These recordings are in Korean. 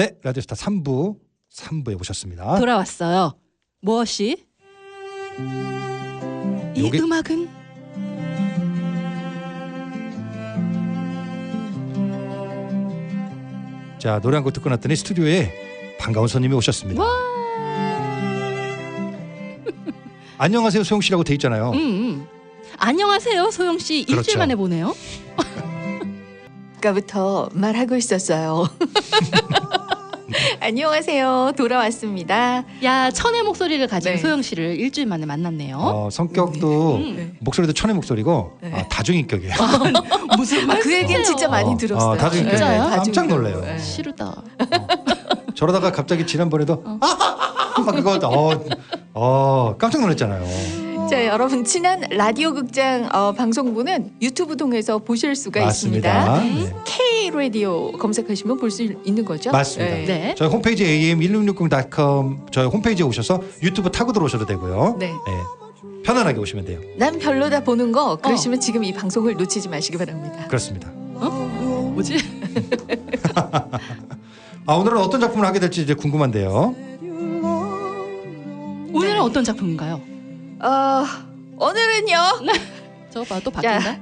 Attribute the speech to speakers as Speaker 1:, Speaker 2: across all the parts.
Speaker 1: 네, 라디오스타 3부 3부에 오셨습니다.
Speaker 2: 돌아왔어요. 무엇이? 이
Speaker 1: 요게-
Speaker 2: 음악은
Speaker 1: 자, 노래 한 곡 듣고 났더니 스튜디오에 반가운 손님이 오셨습니다. 안녕하세요, 소영 씨라고 돼 있잖아요.
Speaker 2: 음, 음. 안녕하세요, 소영 씨. 일주일
Speaker 1: 그렇죠.
Speaker 2: 만에 보네요.
Speaker 3: 아까부터 말하고 있었어요. 안녕하세요. 돌아왔습니다.
Speaker 2: 야, 천의 목소리를 가진
Speaker 3: 네.
Speaker 2: 소영 씨를 일주일 만에 만났네요.
Speaker 1: 어, 성격도
Speaker 2: 음.
Speaker 3: 네.
Speaker 1: 목소리도 천의 목소리고
Speaker 3: 네.
Speaker 1: 아, 다중인격이에요.
Speaker 2: 무슨
Speaker 3: 아, 그 얘기는 진짜 많이
Speaker 1: 어,
Speaker 3: 들었어요.
Speaker 1: 어, 다중인격.
Speaker 2: 진짜요?
Speaker 1: 깜짝. 놀래요.
Speaker 3: 네.
Speaker 2: 싫다.
Speaker 1: 저러다가 갑자기 지난번에도
Speaker 2: 어.
Speaker 1: 아, 막 그거 어, 어 깜짝 놀랐잖아요.
Speaker 3: 자, 여러분 친한 라디오 극장 어, 방송부는 유튜브 통해서 보실 수가
Speaker 1: 맞습니다.
Speaker 3: 있습니다.
Speaker 1: 네.
Speaker 3: K 라디오 검색하시면 볼 수 있는 거죠?
Speaker 1: 맞습니다.
Speaker 3: 네.
Speaker 2: 네.
Speaker 1: 저희 홈페이지 am1660.com 저희 홈페이지에 오셔서 유튜브 타고 들어오셔도 되고요.
Speaker 3: 네.
Speaker 1: 네. 편안하게 오시면 돼요.
Speaker 3: 난 별로다 보는 거 그러시면
Speaker 2: 어.
Speaker 3: 지금 이 방송을 놓치지 마시기 바랍니다.
Speaker 1: 그렇습니다.
Speaker 2: 뭐지?
Speaker 1: 아 오늘은 어떤 작품을 하게 될지 이제 궁금한데요.
Speaker 2: 오늘은 어떤 작품인가요?
Speaker 3: 어, 오늘은요.
Speaker 2: 저거 봐, 또
Speaker 3: 자,
Speaker 2: 바뀐다.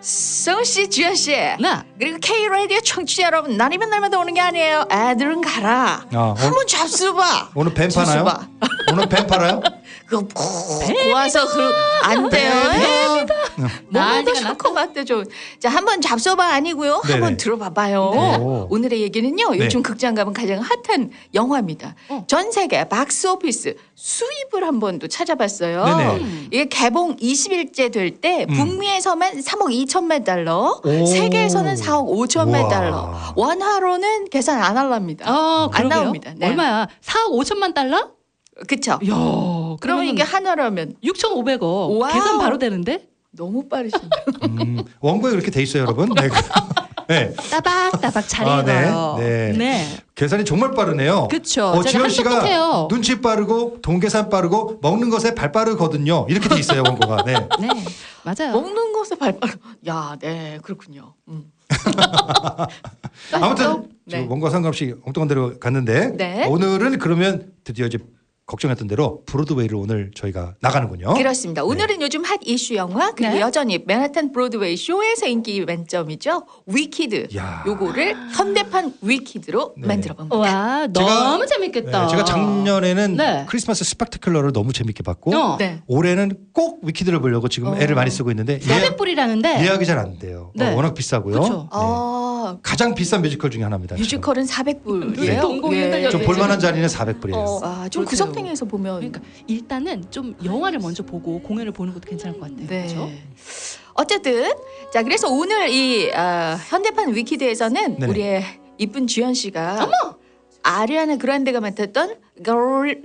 Speaker 3: 성우 씨, 주현 씨,
Speaker 2: 나
Speaker 3: 그리고 K 라디오 청취자 여러분, 날이면 날마다 오는 게 아니에요. 애들은 가라.
Speaker 1: 아, 오,
Speaker 3: 한번 잡수봐.
Speaker 1: 오늘 뱀 파나요? 오늘 뱀 팔아요?
Speaker 3: 그거 푹 와서 그안 돼요.
Speaker 2: 난리가
Speaker 3: 좋고 맛도 좋은. 자, 한번 잡숴봐 아니고요.
Speaker 1: 네네.
Speaker 3: 한번 들어봐봐요.
Speaker 1: 네.
Speaker 3: 오늘의 얘기는요.
Speaker 1: 네.
Speaker 3: 요즘 극장 가면 가장 핫한 영화입니다.
Speaker 2: 어.
Speaker 3: 전 세계 박스 오피스 수입을 한번또 찾아봤어요.
Speaker 1: 네네.
Speaker 2: 음.
Speaker 3: 이게 개봉 20일째 될 때
Speaker 1: 음.
Speaker 3: 북미에서만 3억 2천만 달러,
Speaker 1: 오.
Speaker 3: 세계에서는 4억 5천만
Speaker 1: 우와.
Speaker 3: 달러. 원화로는 계산 안 할랍니다.
Speaker 2: 아,
Speaker 3: 안
Speaker 2: 그러게요.
Speaker 3: 나옵니다. 네.
Speaker 2: 얼마야? 4억 5천만 달러?
Speaker 3: 그쵸?
Speaker 2: 야,
Speaker 3: 그러면 이게 한화라면
Speaker 2: 6,500억.
Speaker 3: 와우.
Speaker 2: 계산 바로 되는데?
Speaker 3: 너무 빠르신데.
Speaker 1: 음, 원고에 그렇게 돼 있어요, 여러분. 네. 네.
Speaker 2: 따박따박 잘
Speaker 1: 아, 네.
Speaker 2: 읽어요.
Speaker 1: 네.
Speaker 2: 네.
Speaker 1: 계산이 정말 빠르네요.
Speaker 2: 그쵸.
Speaker 1: 어,
Speaker 2: 제가
Speaker 1: 지현 씨가
Speaker 2: 한똑똑해요.
Speaker 1: 눈치 빠르고 동계산 빠르고 먹는 것에 발 빠르거든요. 이렇게 돼 있어요, 원고가. 네.
Speaker 2: 네. 맞아요.
Speaker 3: 먹는 것에 발빠르. 야, 네, 그렇군요. 음.
Speaker 1: 아무튼
Speaker 3: 네.
Speaker 1: 저 원고와 상관없이 엉뚱한 데로 갔는데
Speaker 3: 네.
Speaker 1: 오늘은 그러면 드디어 이제 걱정했던 대로 브로드웨이를 오늘 저희가 나가는군요.
Speaker 3: 그렇습니다. 오늘은 요즘 핫 이슈 영화 그리고
Speaker 2: 네.
Speaker 3: 여전히 맨하탄 브로드웨이 쇼에서 인기 만점이죠. 위키드.
Speaker 1: 야.
Speaker 3: 요거를 현대판 위키드로
Speaker 1: 네.
Speaker 3: 만들어 봅니다.
Speaker 2: 와, 너무 재밌겠다.
Speaker 1: 네, 제가 작년에는
Speaker 2: 네.
Speaker 1: 크리스마스 스펙타클러를 너무 재밌게 봤고
Speaker 2: 어.
Speaker 3: 네.
Speaker 1: 올해는 꼭 위키드를 보려고 지금
Speaker 3: 어.
Speaker 1: 애를 많이 쓰고 있는데
Speaker 2: 사백 불이라는데.
Speaker 1: 예약이 잘 안 돼요.
Speaker 2: 네.
Speaker 1: 어, 워낙 비싸고요. 가장 비싼 뮤지컬 중에 하나입니다.
Speaker 3: 뮤지컬은
Speaker 2: 네.
Speaker 3: 400불이에요.
Speaker 2: 동공이 흔들려
Speaker 1: 좀 볼만한 자리는 400불이에요.
Speaker 2: 어.
Speaker 3: 아, 좀
Speaker 2: 그렇대요.
Speaker 3: 구석탱이에서 보면
Speaker 2: 그러니까 일단은 좀 영화를 먼저 보고 공연을 보는 것도 괜찮을 것 같아요.
Speaker 3: 네.
Speaker 2: 그렇죠?
Speaker 3: 어쨌든 자 그래서 오늘 이 아, 현대판 위키드에서는
Speaker 1: 네네.
Speaker 3: 우리의 이쁜 주현 씨가 아리아나 그란데가 맡았던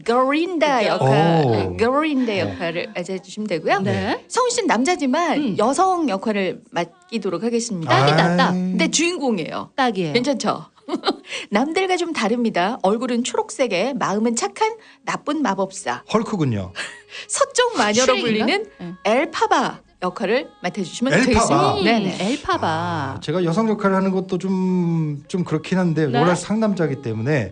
Speaker 3: 거린다 역할,
Speaker 1: 오.
Speaker 3: 거린다 역할을 해주시면 되고요.
Speaker 2: 네.
Speaker 3: 성우 씨는 남자지만
Speaker 2: 음.
Speaker 3: 여성 역할을 맡기도록 하겠습니다.
Speaker 2: 딱이다, 딱.
Speaker 3: 근데 주인공이에요.
Speaker 2: 딱이에요.
Speaker 3: 괜찮죠? 남들과 좀 다릅니다. 얼굴은 초록색에 마음은 착한 나쁜 마법사
Speaker 1: 헐크군요.
Speaker 3: 서쪽 마녀로
Speaker 2: 슈렉인가?
Speaker 3: 불리는
Speaker 2: 네.
Speaker 3: 엘파바 역할을 맡아주시면
Speaker 1: 엘파바.
Speaker 3: 되겠습니다.
Speaker 2: 음,
Speaker 3: 네네.
Speaker 2: 엘파바.
Speaker 1: 아, 제가 여성 역할을 하는 것도 좀, 좀 그렇긴 한데
Speaker 2: 네.
Speaker 1: 워낙 상남자기 때문에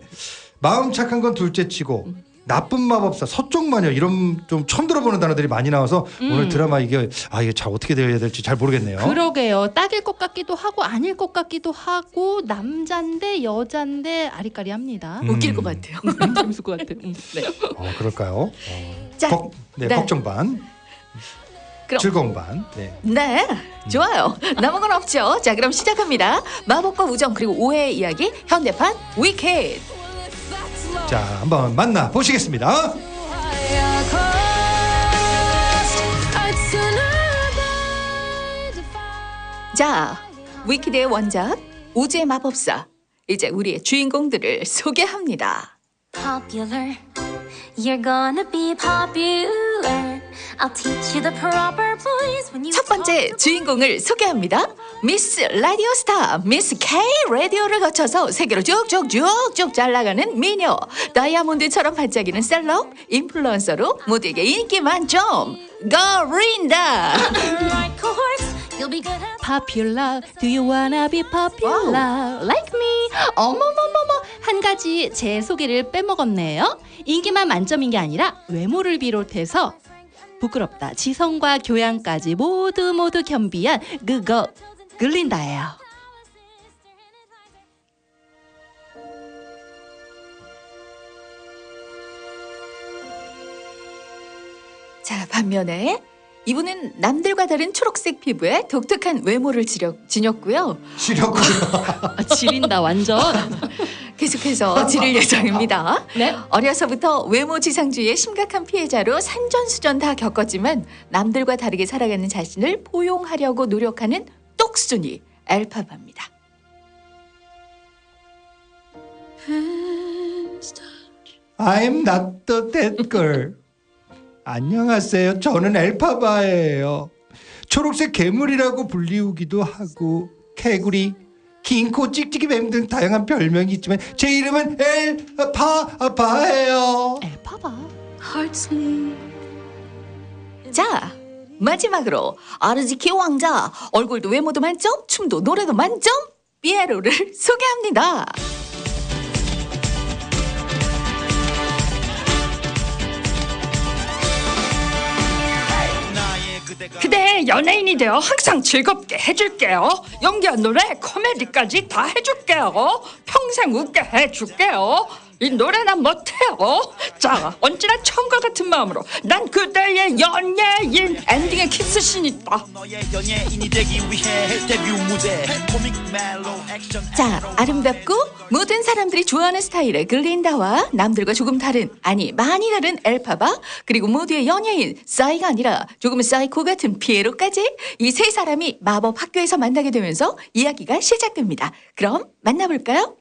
Speaker 1: 마음 착한 건 둘째 치고
Speaker 2: 음.
Speaker 1: 나쁜 마법사, 서쪽 마녀 이런 좀 처음 들어보는 단어들이 많이 나와서
Speaker 2: 음.
Speaker 1: 오늘 드라마 이게 아 이게 잘 어떻게 되어야 될지 잘 모르겠네요.
Speaker 2: 그러게요. 딱일 것 같기도 하고 아닐 것 같기도 하고 남잔데 여잔데 아리까리합니다.
Speaker 1: 음.
Speaker 3: 웃길 것 같아요.
Speaker 2: 재밌을 것 같아요. 음. 네.
Speaker 1: 어, 그럴까요? 어,
Speaker 3: 자,
Speaker 1: 걱, 네,
Speaker 3: 네.
Speaker 1: 걱정 반,
Speaker 3: 그럼.
Speaker 1: 즐거운 반. 네.
Speaker 3: 네, 좋아요. 남은 건 없죠. 자, 그럼 시작합니다. 마법과 우정 그리고 오해의 이야기 현대판 위켓.
Speaker 1: 자, 한번 만나 보시겠습니다.
Speaker 3: 자, 위키드의 원작 우주의 마법사. 이제 우리의 주인공들을 소개합니다.
Speaker 4: popular. You're gonna be popular.
Speaker 3: 첫 번째 주인공을 소개합니다. 미스 라디오 스타 미스 K 라디오를 거쳐서 세계로 쭉쭉쭉쭉 잘 나가는 미녀. 다이아몬드처럼 반짝이는 셀럽 인플루언서로 모두에게 인기 만점. 거린다!
Speaker 2: Popular, do you wanna be popular? Like me? 어머머머머, 한 가지 제 소개를 빼먹었네요. 인기만 만점인 게 아니라 외모를 비롯해서 부끄럽다, 지성과 교양까지 모두 모두 겸비한 그거 글린다예요.
Speaker 3: 자, 반면에 이분은 남들과 다른 초록색 피부에 독특한 외모를 지력, 지녔고요.
Speaker 1: 시력
Speaker 2: 아, 지린다 완전.
Speaker 3: 계속해서 지를 예정입니다.
Speaker 2: 네.
Speaker 3: 어려서부터 외모 지상주의의 심각한 피해자로 산전수전 다 겪었지만 남들과 다르게 살아가는 자신을 포용하려고 노력하는 똑순이 엘파바입니다.
Speaker 1: I'm not the girl. 안녕하세요. 저는 엘파바예요. 초록색 괴물이라고 불리우기도 하고 개구리, 긴 코, 찍찍이 뱀 등 다양한 별명이 있지만 제 이름은 엘파바예요.
Speaker 2: 엘파바.
Speaker 3: 자, 마지막으로 아르지키 왕자 얼굴도 외모도 만점, 춤도 노래도 만점 피에로를 소개합니다.
Speaker 5: 연예인이 되어 항상 즐겁게 해줄게요. 연기와 노래, 코미디까지 다 해줄게요. 평생 웃게 해줄게요. 이 노래나 못해요. 자, 언제나 처음과 같은 마음으로 난 그대의 연예인 엔딩에 키스씬 있다.
Speaker 3: 자, 아름답고 모든 사람들이 좋아하는 스타일의 글린다와 남들과 조금 다른, 아니 많이 다른 엘파바, 그리고 모두의 연예인 싸이가 아니라 조금 사이코 같은 피에로까지 이 세 사람이 마법 학교에서 만나게 되면서 이야기가 시작됩니다. 그럼 만나볼까요?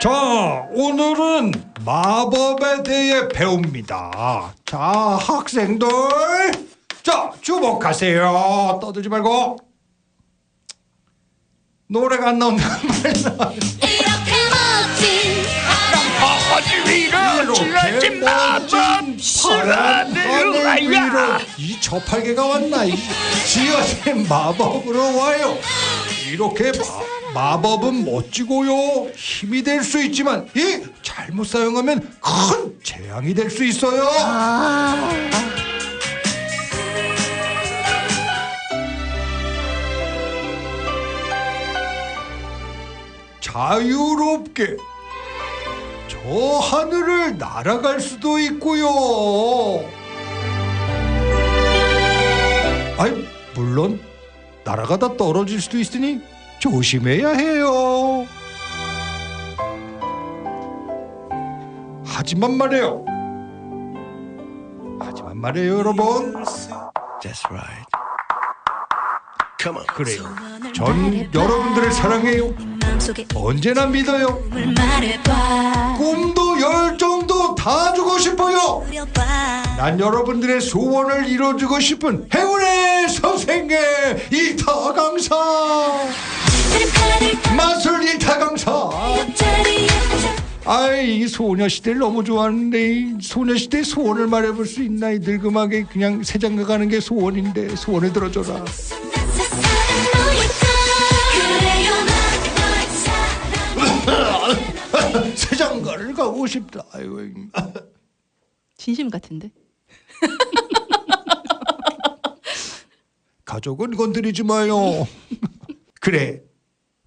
Speaker 1: 자, 오늘은 마법에 대해 배웁니다. 자, 학생들. 자, 주목하세요. 떠들지 말고. 노래가 안 나온다.
Speaker 4: 이렇게 멋진
Speaker 5: 위로 질러진 마법
Speaker 1: 파란
Speaker 5: 시간을
Speaker 1: 하늘 위로 이 저팔계가 왔나 이 지어진 마법으로 와요 이렇게 마, 마법은 멋지고요 힘이 될 수 있지만 이 잘못 사용하면 큰 재앙이 될 수 있어요 자유롭게 저 하늘을 날아갈 수도 있고요. 아이 물론 날아가다 떨어질 수도 있으니 조심해야 해요. 하지만 말이에요. 하지만 말이에요, 여러분.
Speaker 6: That's right Come on
Speaker 1: 그래요. 전 여러분들을 사랑해요. 언제나 믿어요. 꿈도 열정도 다 주고 싶어요. 난 여러분들의 소원을 이뤄주고 싶은 행운의 선생의 일타 강사. 마술 일타 강사. 아이 이 소녀시대를 너무 좋아하는데 이 소녀시대 소원을 말해볼 수 있나? 이 늙음하게 그냥 새장가 가는 게 소원인데 소원을 들어줘라 싶다 아이고
Speaker 2: 진심 같은데.
Speaker 1: 가족은 건드리지 마요. 그래.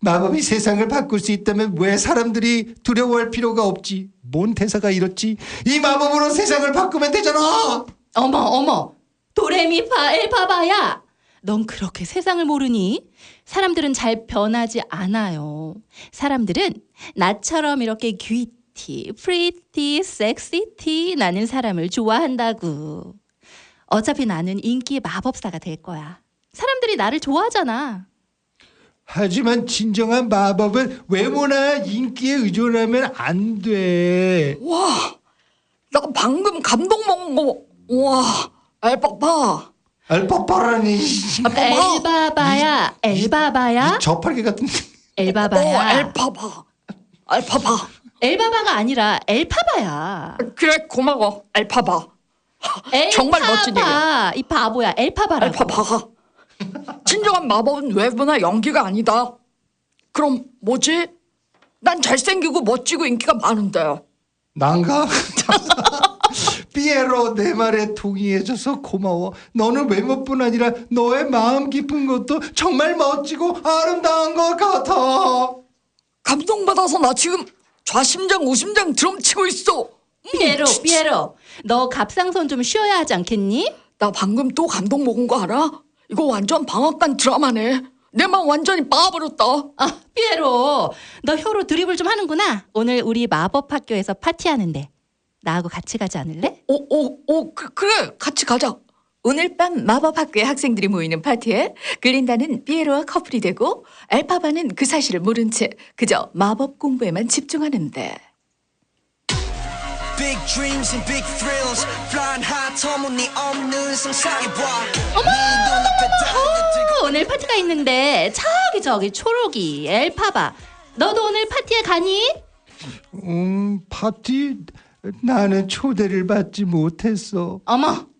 Speaker 1: 마법이 세상을 바꿀 수 있다면 왜 사람들이 두려워할 필요가 없지? 뭔 대사가 이렇지? 이 마법으로 세상을 바꾸면 되잖아.
Speaker 2: 어머 어머 도레미파 엘파바야 넌 그렇게 세상을 모르니 사람들은 잘 변하지 않아요 사람들은 나처럼 이렇게 귀 티 프리티 섹시티 나는 사람을 좋아한다고 어차피 나는 인기 마법사가 될 거야 사람들이 나를 좋아하잖아
Speaker 1: 하지만 진정한 마법은 외모나 인기에 의존하면 안 돼.
Speaker 5: 와, 나 방금 감동 먹은 거. 와, 알바바.
Speaker 1: 알파파라니.
Speaker 2: 엘바바야 엘바바야
Speaker 1: 저팔계 같은.
Speaker 5: 오,
Speaker 2: 엘바바야
Speaker 5: 알파바. 알파바.
Speaker 2: 엘바바가 아니라 엘파바야
Speaker 5: 그래 고마워 알파바 정말 멋진
Speaker 2: 엘파바. 이 바보야. 엘파바라고.
Speaker 5: 알파바가 진정한 마법은 외부나 연기가 아니다. 그럼 뭐지? 난 잘생기고 멋지고 인기가 많은데.
Speaker 1: 난가? 피에로 내 말에 동의해줘서 고마워. 너는 외모뿐 아니라 너의 마음 깊은 것도 정말 멋지고 아름다운 것 같아.
Speaker 5: 감동받아서 나 지금 좌심장 우심장 드럼 치고 있어.
Speaker 2: 피에로, 피에로. 너 갑상선 좀 쉬어야 하지 않겠니?
Speaker 5: 나 방금 또 감동 먹은 거 알아? 이거 완전 방앗간 드라마네. 내 맘 완전히 빠버렸다.
Speaker 2: 아, 피에로. 너 혀로 드립을 좀 하는구나. 오늘 우리 마법 학교에서 파티하는데. 나하고 같이 가지 않을래?
Speaker 5: 오, 오, 오, 그, 그래. 같이 가자.
Speaker 3: 오늘 밤 마법학교의 학생들이 모이는 파티에 글린다는 피에로와 커플이 되고 엘파바는 그 사실을 모른 채 그저 마법 공부에만 집중하는데.
Speaker 6: Big dreams and big thrills. Flying high 터무니없는 상상해봐
Speaker 2: 어, 오늘 파티가 있는데 저기 저기 초록이 엘파바. 너도 오늘 파티에 가니?
Speaker 1: 음, 파티? 나는 초대를 받지 못했어.
Speaker 2: 어머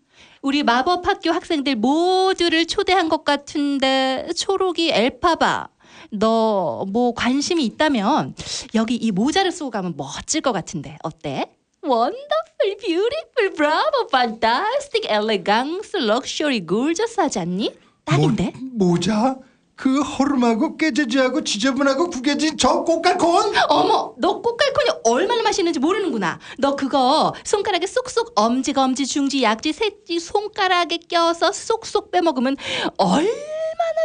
Speaker 2: 우리 마법 학교 학생들 모두를 초대한 것 같은데 초록이 엘파바 너 뭐 관심이 있다면 여기 이 모자를 쓰고 가면 멋질 것 같은데 어때? 원더풀, 뷰티풀, 브라보, 판타스틱, 엘레강스, 럭셔리, 골저스 하지 않니? 딱인데?
Speaker 1: 모, 모자? 그 허름하고 깨지지하고 지저분하고 구겨진 저 꽃갈콘?
Speaker 2: 어머, 너 꽃갈콘이 얼마나 맛있는지 모르는구나. 너 그거 손가락에 쏙쏙 엄지, 검지, 중지, 약지, 새지 손가락에 껴서 쏙쏙 빼먹으면 얼마나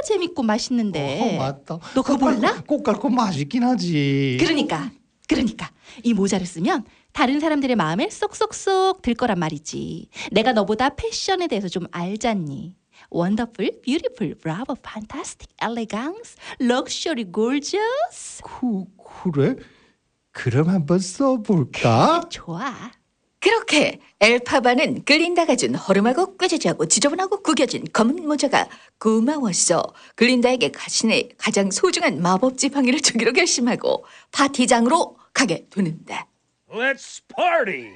Speaker 2: 재밌고 맛있는데.
Speaker 1: 어, 맞다.
Speaker 2: 너 그거
Speaker 1: 꽃갈콘-
Speaker 2: 몰라?
Speaker 1: 꽃갈콘 맛있긴 하지.
Speaker 2: 그러니까, 그러니까 이 모자를 쓰면 다른 사람들의 마음에 쏙쏙쏙 들 거란 말이지. 내가 너보다 패션에 대해서 좀 알잖니. 원더풀, 뷰티풀, 브라보, 판타스틱, 엘레강스, 럭셔리, 골저스.
Speaker 1: 그, 그래? 그럼 한번 써볼까?
Speaker 2: 좋아.
Speaker 3: 그렇게 엘파바는 글린다가 준 허름하고 꾀지지하고 지저분하고 구겨진 검은 모자가 고마웠어. 글린다에게 자신의 가장 소중한 마법 지팡이를 주기로 결심하고 파티장으로 가게 되는데
Speaker 6: Let's party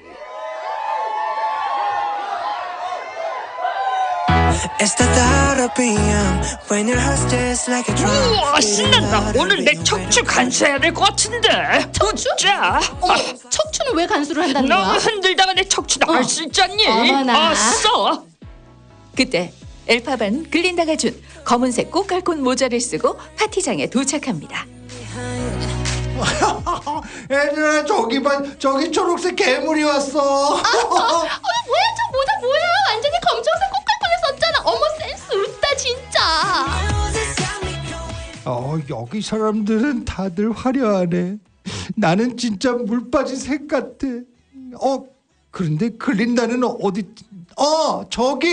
Speaker 7: It's the thought of being young when your heart's just like a drum.
Speaker 5: 우와, 신난다. 오늘 내 척추 간수해야 될 것 같은데.
Speaker 2: 척추?
Speaker 5: 자,
Speaker 2: 어머, 척추는 왜 간수를 한다는
Speaker 5: 너무
Speaker 2: 거야?
Speaker 5: 흔들다가 내 척추 나갈
Speaker 2: 어.
Speaker 5: 수 있잖니.
Speaker 2: 어머나.
Speaker 5: 아싸.
Speaker 3: 그때 엘파바는 글린다가 준 검은색 꽃갈콘 모자를 쓰고 파티장에 도착합니다.
Speaker 1: 얘들아 저기 봐 저기 초록색 괴물이 왔어.
Speaker 2: 어, 뭐야 저 모자 뭐야? 완전히 검정색 꽃 갈콘을 썼잖아. 어머 센스 웃다 진짜.
Speaker 1: 어 여기 사람들은 다들 화려하네. 나는 진짜 물 빠진 색 같아. 어 그런데 글린다는 어디? 어 저기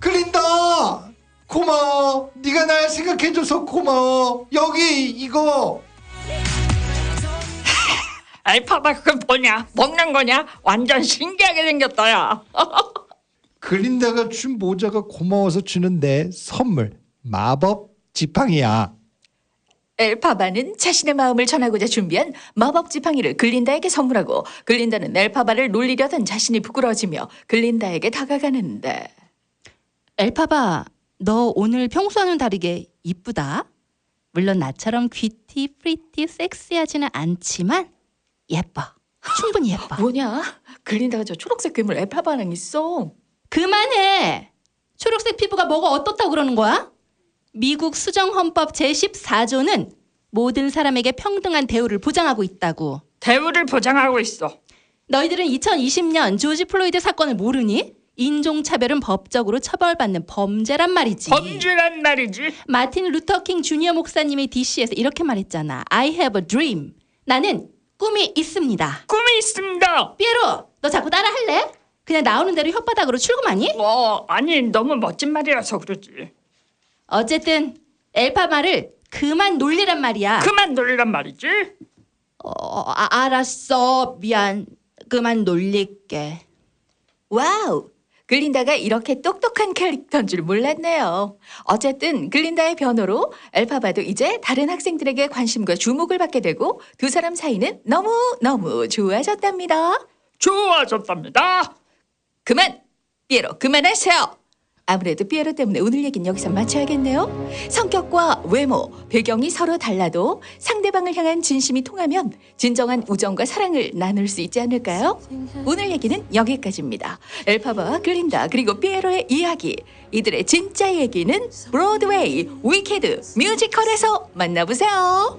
Speaker 1: 글린다. 고마워. 네가 날 생각해줘서 고마워. 여기 이거.
Speaker 5: 알파바 그거 뭐냐? 먹는 거냐? 완전 신기하게 생겼다 야.
Speaker 1: 글린다가 준 모자가 고마워서 주는 내 선물 마법 지팡이야.
Speaker 3: 엘파바는 자신의 마음을 전하고자 준비한 마법 지팡이를 글린다에게 선물하고 글린다는 엘파바를 놀리려던 자신이 부끄러워지며 글린다에게 다가가는데
Speaker 2: 엘파바, 너 오늘 평소와는 다르게 이쁘다. 물론 나처럼 귀티, 프리티, 섹시하지는 않지만 예뻐. 충분히 예뻐.
Speaker 3: 뭐냐? 글린다가 저 초록색 괴물 엘파바랑 있어.
Speaker 2: 그만해. 초록색 피부가 뭐가 어떻다고 그러는 거야? 미국 수정헌법 제14조는 모든 사람에게 평등한 대우를 보장하고 있다고.
Speaker 5: 대우를 보장하고 있어.
Speaker 2: 너희들은 2020년 조지 플로이드 사건을 모르니? 인종차별은 법적으로 처벌받는 범죄란 말이지.
Speaker 5: 범죄란 말이지.
Speaker 2: 마틴 루터킹 주니어 목사님이 DC에서 이렇게 말했잖아. I have a dream. 나는 꿈이 있습니다.
Speaker 5: 꿈이 있습니다.
Speaker 2: 삐에로, 너 자꾸 따라할래? 그냥 나오는 대로 혓바닥으로 출금하니?
Speaker 5: 어, 아니 너무 멋진 말이라서 그러지.
Speaker 2: 어쨌든 엘파 말을 그만 놀리란 말이야.
Speaker 5: 그만 놀란 말이지.
Speaker 2: 어, 아, 알았어. 미안. 그만 놀릴게.
Speaker 3: 와우! 글린다가 이렇게 똑똑한 캐릭터인 줄 몰랐네요. 어쨌든 글린다의 변호로 엘파바도 이제 다른 학생들에게 관심과 주목을 받게 되고 두 사람 사이는 너무너무 좋아졌답니다.
Speaker 5: 좋아졌답니다.
Speaker 3: 그만! 삐에로 그만하세요! 아무래도 삐에로 때문에 오늘 얘기는 여기서 마쳐야겠네요. 성격과 외모, 배경이 서로 달라도 상대방을 향한 진심이 통하면 진정한 우정과 사랑을 나눌 수 있지 않을까요? 오늘 얘기는 여기까지입니다. 엘파바와 글린다 그리고 삐에로의 이야기 이들의 진짜 얘기는 브로드웨이 위키드 뮤지컬에서 만나보세요.